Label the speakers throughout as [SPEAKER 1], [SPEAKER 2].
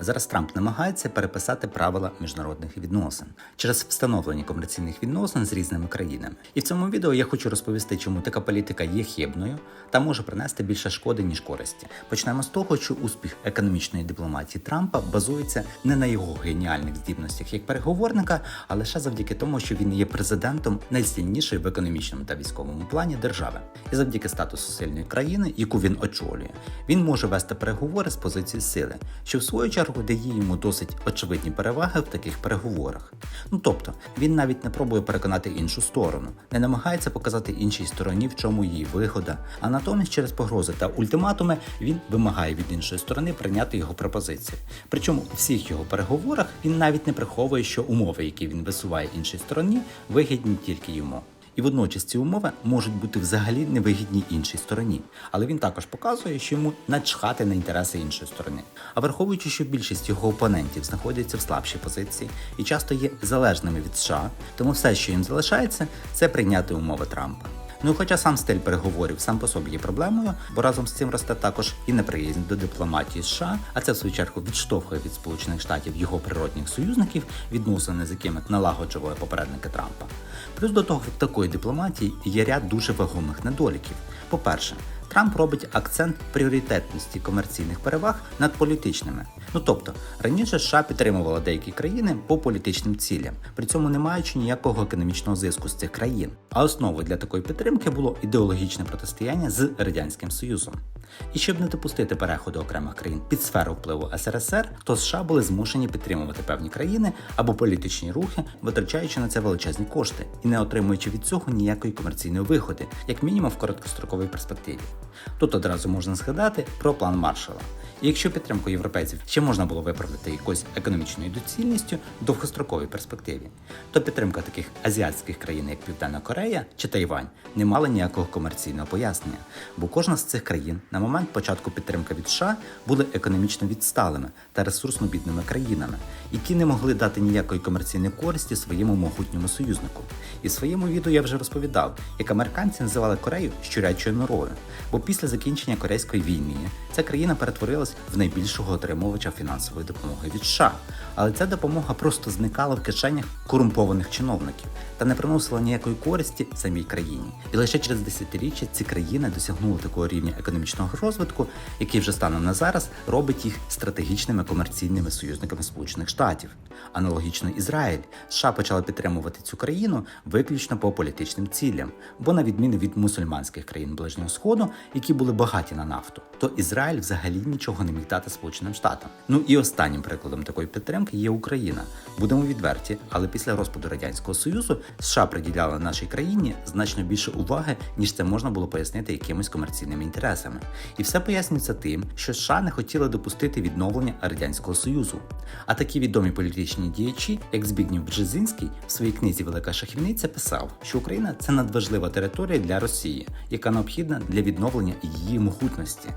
[SPEAKER 1] Зараз Трамп намагається переписати правила міжнародних відносин через встановлення комерційних відносин з різними країнами. І в цьому відео я хочу розповісти, чому така політика є хибною та може принести більше шкоди ніж користі. Почнемо з того, що успіх економічної дипломатії Трампа базується не на його геніальних здібностях як переговорника, а лише завдяки тому, що він є президентом найсильнішої в економічному та військовому плані держави. І завдяки статусу сильної країни, яку він очолює, він може вести переговори з позиції сили, що в свою чергу дає йому досить очевидні переваги в таких переговорах. Ну тобто він навіть не пробує переконати іншу сторону, не намагається показати іншій стороні, в чому її вигода, а натомість через погрози та ультиматуми він вимагає від іншої сторони прийняти його пропозиції. Причому у всіх його переговорах він навіть не приховує, що умови, які він висуває іншій стороні, вигідні тільки йому. І водночас ці умови можуть бути взагалі невигідні іншій стороні, але він також показує, що йому начхати на інтереси іншої сторони. А враховуючи, що більшість його опонентів знаходяться в слабшій позиції і часто є залежними від США, тому все, що їм залишається, це прийняти умови Трампа. Ну, хоча сам стиль переговорів сам по собі є проблемою, бо разом з цим росте також і неприязнь до дипломатії США, а це в свою чергу відштовхує від Сполучених Штатів його природних союзників, відносини з якими налагоджували попередники Трампа. Плюс до того, в такої дипломатії є ряд дуже вагомих недоліків. По-перше, Трамп робить акцент пріоритетності комерційних переваг над політичними. Ну тобто раніше США підтримувала деякі країни по політичним цілям, при цьому не маючи ніякого економічного зиску з цих країн. А основою для такої підтримки було ідеологічне протистояння з радянським Союзом. І щоб не допустити переходу окремих країн під сферу впливу СРСР, то США були змушені підтримувати певні країни або політичні рухи, витрачаючи на це величезні кошти і не отримуючи від цього ніякої комерційної вигоди, як мінімум в короткостроковій перспективі. Тут одразу можна згадати про план Маршала. І якщо підтримку європейців ще можна було виправдати якоюсь економічною доцільністю в довгостроковій перспективі, то підтримка таких азіатських країн, як Південна Корея чи Тайвань, не мала ніякого комерційного пояснення, бо кожна з цих країн на момент початку підтримки від США були економічно відсталими та ресурсно бідними країнами, які не могли дати ніякої комерційної користі своєму могутньому союзнику. І в своєму відео я вже розповідав, як американці називали Корею щурячою норою, бо після закінчення Корейської війни ця країна перетворилась в найбільшого отримувача фінансової допомоги від США. Але ця допомога просто зникала в кишенях корумпованих чиновників та не приносила ніякої користі самій країні. І лише через десятиріччя ці країни досягнули такого рівня економічного розвитку, який вже станом на зараз робить їх стратегічними комерційними союзниками Сполучених Штатів. Аналогічно Ізраїль США почали підтримувати цю країну виключно по політичним цілям, бо на відміну від мусульманських країн Ближнього Сходу, які були багаті на нафту, то Ізраїль взагалі нічого не міг дати Сполученим Штатам. Ну і останнім прикладом такої підтримки є Україна. Будемо відверті, але після розпаду радянського союзу США приділяли нашій країні значно більше уваги, ніж це можна було пояснити якимось комерційними інтересами. І все пояснюється тим, що США не хотіли допустити відновлення радянського союзу. А такі відомі політичні діячі, як Збігнів Бжезинський, в своїй книзі Велика шахівниця писав, що Україна це надважлива територія для Росії, яка необхідна для відновлення її могутності.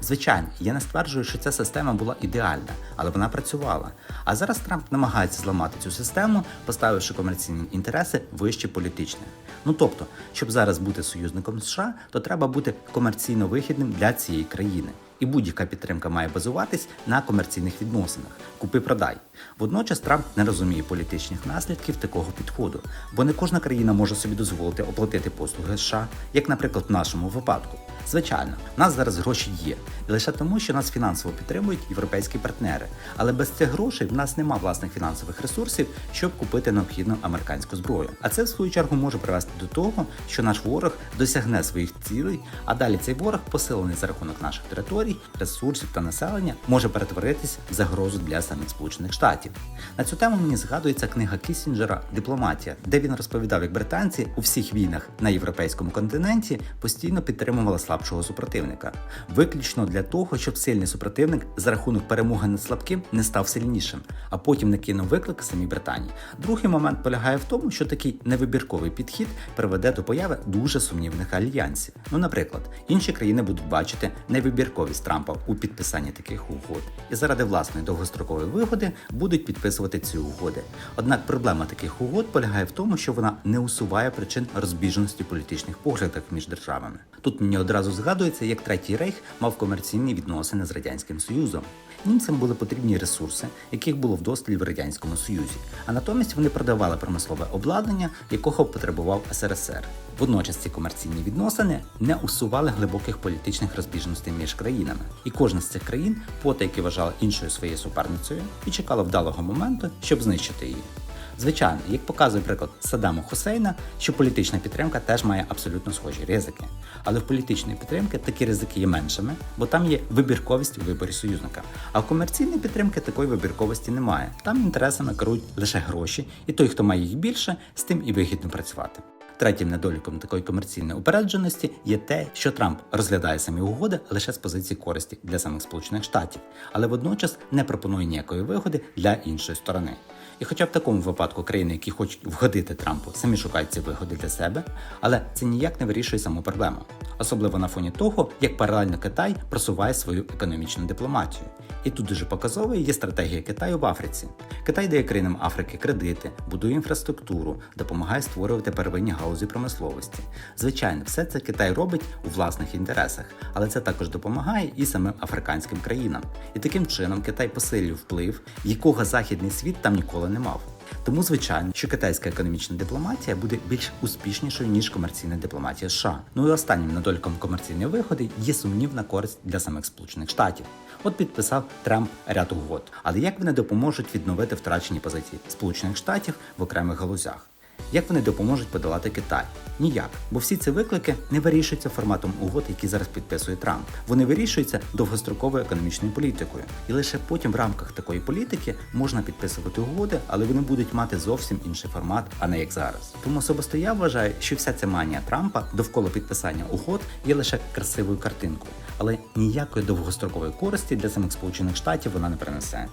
[SPEAKER 1] Звичайно, я не стверджую, що ця система була ідеальна, але вона працювала. А зараз Трамп намагається зламати цю систему, поставивши комерційні інтереси вище політичних. Ну тобто, щоб зараз бути союзником США, то треба бути комерційно вихідним для цієї країни. І будь-яка підтримка має базуватись на комерційних відносинах. Купи-продай. Водночас Трамп не розуміє політичних наслідків такого підходу, бо не кожна країна може собі дозволити оплатити послуги США, як, наприклад, в нашому випадку. Звичайно, в нас зараз гроші є, і лише тому, що нас фінансово підтримують європейські партнери. Але без цих грошей в нас нема власних фінансових ресурсів, щоб купити необхідну американську зброю. А це в свою чергу може привести до того, що наш ворог досягне своїх цілей, а далі цей ворог, посилений за рахунок наших територій, ресурсів та населення, може перетворитись в загрозу для самих Сполучених Штатів. На цю тему мені згадується книга Кісінджера Дипломатія, де він розповідав, як британці у всіх війнах на європейському континенті постійно підтримували слабшого супротивника, виключно для того, щоб сильний супротивник за рахунок перемоги над слабким не став сильнішим, а потім не кинув виклик самій Британії. Другий момент полягає в тому, що такий невибірковий підхід приведе до появи дуже сумнівних альянсів. Ну, наприклад, інші країни будуть бачити невибірковість Трампа у підписанні таких угод, і заради власної довгострокової вигоди будуть підписувати ці угоди. Однак проблема таких угод полягає в тому, що вона не усуває причин розбіжності політичних поглядах між державами. Тут мені одразу згадується, як третій рейх мав комерційні відносини з радянським союзом. Німцям були потрібні ресурси, яких було вдосталь в радянському союзі, а натомість вони продавали промислове обладнання, якого потребував СРСР. Водночас ці комерційні відносини не усували глибоких політичних розбіжностей між країнами, і кожна з цих країн потайки вважала іншою своєю суперницею і чекала вдалого моменту, щоб знищити її. Звичайно, як показує приклад Саддама Хусейна, що політична підтримка теж має абсолютно схожі ризики. Але в політичної підтримки такі ризики є меншими, бо там є вибірковість у виборі союзника. А в комерційної підтримки такої вибірковості немає. Там інтересами керують лише гроші, і той, хто має їх більше, з тим і вигідно працювати. Третім недоліком такої комерційної упередженості є те, що Трамп розглядає самі угоди лише з позиції користі для самих Сполучених Штатів, але водночас не пропонує ніякої вигоди для іншої сторони. І хоча в такому випадку країни, які хочуть вгодити Трампу, самі шукають ці вигоди для себе, але це ніяк не вирішує саму проблему, особливо на фоні того, як паралельно Китай просуває свою економічну дипломатію. І тут дуже показовою є стратегія Китаю в Африці. Китай дає країнам Африки кредити, будує інфраструктуру, допомагає створювати первинні галузі промисловості. Звичайно, все це Китай робить у власних інтересах, але це також допомагає і самим африканським країнам. І таким чином Китай посилює вплив, якого західний світ там ніколи не мав. Тому, звичайно, що китайська економічна дипломатія буде більш успішнішою ніж комерційна дипломатія США. Ну і останнім недоліком комерційної вигоди є сумнівна користь для самих Сполучених Штатів. От підписав Трамп ряд угод. Але як вони допоможуть відновити втрачені позиції Сполучених Штатів в окремих галузях? Як вони допоможуть подолати Китай? Ніяк, бо всі ці виклики не вирішуються форматом угод, які зараз підписує Трамп. Вони вирішуються довгостроковою економічною політикою, і лише потім в рамках такої політики можна підписувати угоди, але вони будуть мати зовсім інший формат, а не як зараз. Тому особисто я вважаю, що вся ця манія Трампа довкола підписання угод є лише красивою картинкою, але ніякої довгострокової користі для самих Сполучених Штатів вона не принесе.